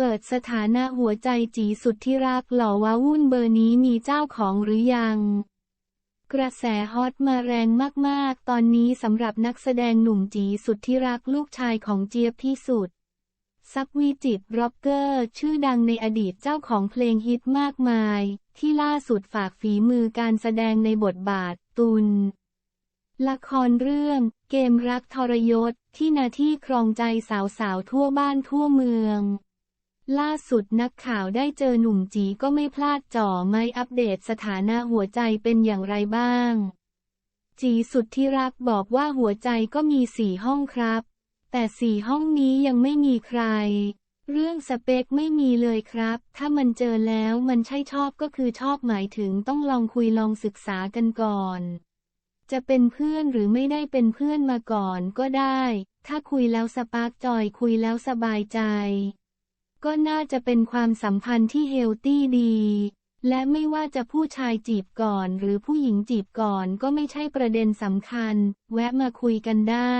เปิดสถานะหัวใจจีสุดที่รักหล่อว้าวุ่นเบอร์นี้มีเจ้าของหรือยัง กระแสฮอตมาแรงมากๆ ตอนนี้สำหรับนักแสดงหนุ่มจีสุดที่รักลูกชายของเจี๊ยบที่สุด ซับวีจิตร็อกเกอร์ ชื่อดังในอดีตเจ้าของเพลงฮิตมากมาย ที่ล่าสุดฝากฝีมือการแสดงในบทบาท ตุนละครเรื่อง เกมรักทรยศที่นาที่ครองใจสาวๆทั่วบ้านทั่วเมือง ล่าสุดนักข่าวได้เจอหนุ่มจีก็ไม่พลาดจ่อไม่อัปเดตสถานะหัวใจเป็นอย่างไรบ้าง จีสุดที่รักบอกว่าหัวใจก็มีสี่ห้องครับ แต่สี่ห้องนี้ยังไม่มีใคร เรื่องสเปคไม่มีเลยครับ ถ้ามันเจอแล้วมันใช่ชอบก็คือชอบหมายถึงต้องลองคุยลองศึกษากันก่อน จะเป็นเพื่อนหรือไม่ได้เป็นเพื่อนมาก่อนก็ได้ ถ้าคุยแล้วสปาร์กจอยคุยแล้วสบายใจ ก็น่าจะเป็นความสัมพันธ์ที่เฮลตี้ดี และไม่ว่าจะผู้ชายจีบก่อนหรือผู้หญิงจีบก่อนก็ไม่ใช่ประเด็นสำคัญ แวะมาคุยกันได้